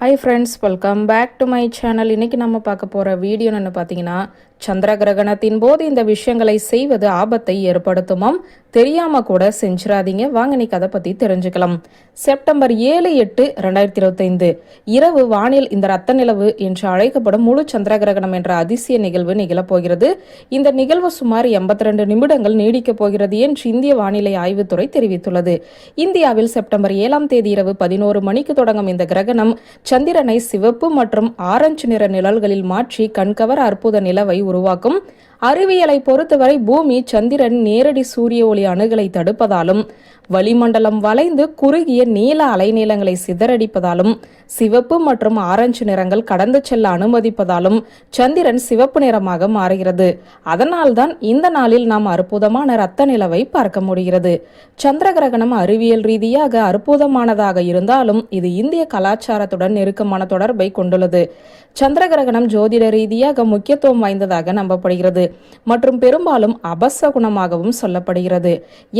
Hi friends welcome back to my channel இன்னைக்கு நம்ம பார்க்க போகிற வீடியோ என்ன பார்த்தீங்கன்னா சந்திர கிரகணத்தின் போது இந்த விஷயங்களை செய்வது ஆபத்தை ஏற்படுத்துமாம். தெரியாமல் கூட செஞ்சிடாதீங்க வாங்க நீ கதை பற்றி தெரிஞ்சுக்கலாம். செப்டம்பர் ஏழு எட்டு ரெண்டாயிரத்தி இருபத்தைந்து. இரவு வானில் இந்த ரத்த நிலவு என்று அழைக்கப்படும் முழு சந்திர கிரகணம் என்ற அதிசய நிகழ்வு நிகழப் போகிறது. இந்த நிகழ்வு சுமார் எண்பத்தி ரெண்டு நிமிடங்கள் நீடிக்கப் போகிறது என்று இந்திய வானிலை ஆய்வுத்துறை தெரிவித்துள்ளது. இந்தியாவில் செப்டம்பர் ஏழாம் தேதி இரவு பதினோரு மணிக்கு தொடங்கும் இந்த கிரகணம் சந்திரனை சிவப்பு மற்றும் ஆரஞ்சு நிற நிழல்களில் மாற்றி கண்கவர் அற்புத நிலவை உருவாக்கும். அறிவியலை பொறுத்தவரை பூமி சந்திரன் நேரடி சூரிய ஒளி அணுகலை தடுப்பதாலும் வளிமண்டலம் வளைந்து குறுகிய நீல அலைநீளங்களை சிதறடிப்பதாலும் சிவப்பு மற்றும் ஆரஞ்சு நிறங்கள் கடந்து செல்ல அனுமதிப்பதாலும் சந்திரன் சிவப்பு நிறமாக மாறுகிறது. அதனால்தான் இந்த நாளில் நாம் அற்புதமான இரத்த நிலவை பார்க்க முடிகிறது. சந்திர கிரகணம் அறிவியல் ரீதியாக அற்புதமானதாக இருந்தாலும் இது இந்திய கலாச்சாரத்துடன் நெருக்கமான தொடர்பை கொண்டுள்ளது. சந்திர கிரகணம் ஜோதிட ரீதியாக முக்கியத்துவம் வாய்ந்ததாக நம்பப்படுகிறது. மற்றும் பெரும்பாலும் அபச குணமாகவும் சொல்லப்படுகிறது.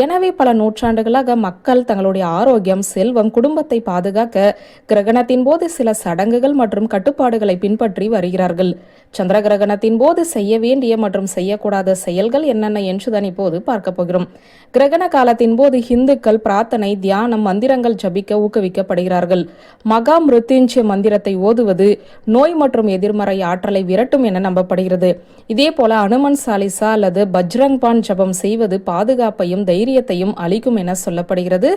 எனவே பல நூற்றாண்டுகளாக மக்கள் தங்களுடைய ஆரோக்கியம் செல்வம் குடும்பத்தை பாதுகாக்க கிரகணத்தின் போது சில சடங்குகள் மற்றும் கட்டுப்பாடுகளை பின்பற்றி வருகிறார்கள். சந்திர கிரகணத்தின் போது செய்ய வேண்டிய மற்றும் செய்யக்கூடாத செயல்கள் என்னென்ன என்றுதான் இப்போது பார்க்க போகிறோம். கிரகண காலத்தின் போது இந்துக்கள் பிரார்த்தனை தியானம் மந்திரங்கள் ஜபிக்க ஊக்குவிக்கப்படுகிறார்கள். மகா மிருத்யுஞ்சய மந்திரத்தை ஓதுவது நோய் மற்றும் எதிர்மறை ஆற்றலை விரட்டும் என நம்பப்படுகிறது. இதே போல அணு ஹனுமன் சாலிசா அல்லது பஜ்ரங் பான் ஜபம் செய்வது பாதுகாப்பையும் தைரியத்தையும் அளிக்கும் என சொல்லப்படுகிறது.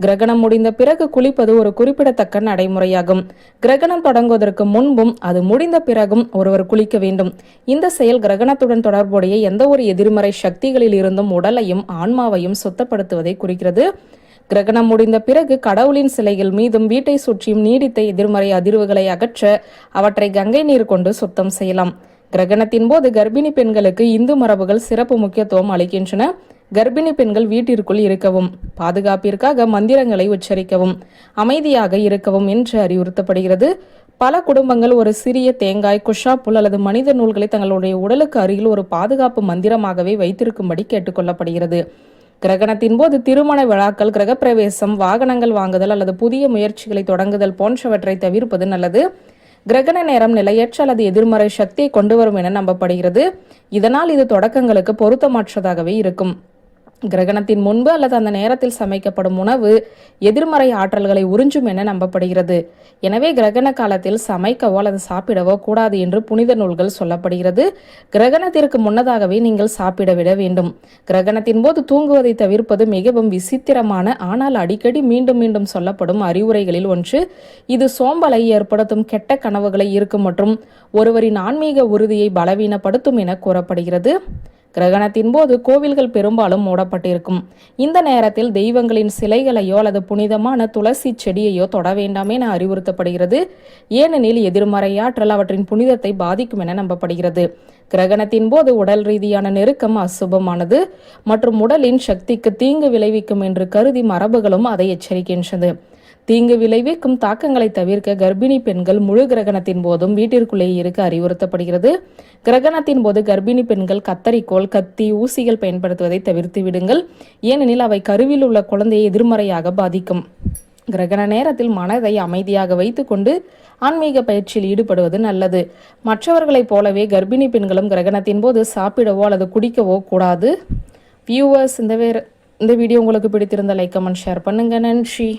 கிரகணம் முடிந்த பிறகு குளிப்பது ஒரு குறிப்பிடத்தக்க நடைமுறையாகும். கிரகணம் தொடங்குவதற்கு முன்பும் அது முடிந்த பிறகும் ஒருவர் குளிக்க வேண்டும். இந்த செயல் கிரகணத்துடன் தொடர்புடைய எந்த ஒரு எதிர்மறை சக்திகளில் இருந்தும் உடலையும் ஆன்மாவையும் சுத்தப்படுத்துவதை குறிக்கிறது. கிரகணம் முடிந்த பிறகு கடவுளின் சிலைகள் மீதும் வீட்டை சுற்றியும் நீடித்த எதிர்மறை அதிர்வுகளை அகற்ற அவற்றை கங்கை நீர் கொண்டு சுத்தம் செய்யலாம். கிரகணத்தின் போது கர்ப்பிணி பெண்களுக்கு இந்து மரபுகள் சிறப்பு முக்கியத்துவம் அளிக்கின்றன. கர்ப்பிணி பெண்கள் வீட்டிற்குள் இருக்கவும் பாதுகாப்பிற்காக மந்திரங்களை உச்சரிக்கவும் அமைதியாக இருக்கவும் என்று அறிவுறுத்தப்படுகிறது. பல குடும்பங்கள் ஒரு சிறிய தேங்காய் குஷாப்புல் அல்லது மனித நூல்களை தங்களுடைய உடலுக்கு அருகில் ஒரு பாதுகாப்பு மந்திரமாகவே வைத்திருக்கும்படி கேட்டுக்கொள்ளப்படுகிறது. கிரகணத்தின் போது திருமண விழாக்கள் கிரகப்பிரவேசம் வாகனங்கள் வாங்குதல் அல்லது புதிய முயற்சிகளை தொடங்குதல் போன்றவற்றை தவிர்ப்பது நல்லது. கிரகண நேரம் நிலையற்ற அல்லது எதிர்மறை சக்தியை கொண்டு வரும் என நம்பப்படுகிறது. இதனால் இது தொடக்கங்களுக்கு பொருத்தமற்றதாகவே இருக்கும். கிரகணத்தின் முன்பு அல்லது அந்த நேரத்தில் சமைக்கப்படும் உணவு எதிர்மறை ஆற்றல்களை உறிஞ்சும் என நம்பப்படுகிறது. எனவே கிரகண காலத்தில் சமைக்கவோ அல்லது சாப்பிடவோ கூடாது என்று புனித நூல்கள் சொல்லப்படுகிறது. கிரகணத்திற்கு முன்னதாகவே நீங்கள் சாப்பிட விட வேண்டும். கிரகணத்தின் போது தூங்குவதை தவிர்ப்பது மிகவும் விசித்திரமான ஆனால் அடிக்கடி மீண்டும் மீண்டும் சொல்லப்படும் அறிவுரைகளில் ஒன்று. இது சோம்பலை ஏற்படுத்தும் கெட்ட கனவுகளை ஈர்க்கும் மற்றும் ஒருவரின் ஆன்மீக உறுதியை பலவீனப்படுத்தும் என கூறப்படுகிறது. கிரகணத்தின் போது கோவில்கள் பெரும்பாலும் மூடப்பட்டிருக்கும். இந்த நேரத்தில் தெய்வங்களின் சிலைகளையோ அல்லது புனிதமான துளசி செடியையோ தொட வேண்டாம் என அறிவுறுத்தப்படுகிறது. ஏனெனில் எதிர்மறையாற்றல் அவற்றின் புனிதத்தை பாதிக்கும் என நம்பப்படுகிறது. கிரகணத்தின் போது உடல் ரீதியான நெருக்கம் அசுபமானது மற்றும் உடலின் சக்திக்கு தீங்கு விளைவிக்கும் என்று கருதி மரபுகளும் அதை எச்சரிக்கின்றது. தீங்கு விளைவிக்கும் தாக்கங்களை தவிர்க்க கர்ப்பிணி பெண்கள் முழு கிரகணத்தின் போதும் வீட்டிற்குள்ளேயே இருக்க அறிவுறுத்தப்படுகிறது. கிரகணத்தின் போது கர்ப்பிணி பெண்கள் கத்தரிக்கோல் கத்தி ஊசிகள் பயன்படுத்துவதை தவிர்த்து விடுங்கள். ஏனெனில் அவை கருவில் உள்ள குழந்தையை எதிர்மறையாக பாதிக்கும். கிரகண நேரத்தில் மனதை அமைதியாக வைத்துக்கொண்டு ஆன்மீக பயிற்சியில் ஈடுபடுவது நல்லது. மற்றவர்களைப் போலவே கர்ப்பிணி பெண்களும் கிரகணத்தின் போது சாப்பிடவோ அல்லது குடிக்கவோ கூடாது. வியூவர்ஸ் இந்த வேறு இந்த வீடியோ உங்களுக்கு பிடித்திருந்த லைக் கமெண்ட் ஷேர் பண்ணுங்க. நன்றி.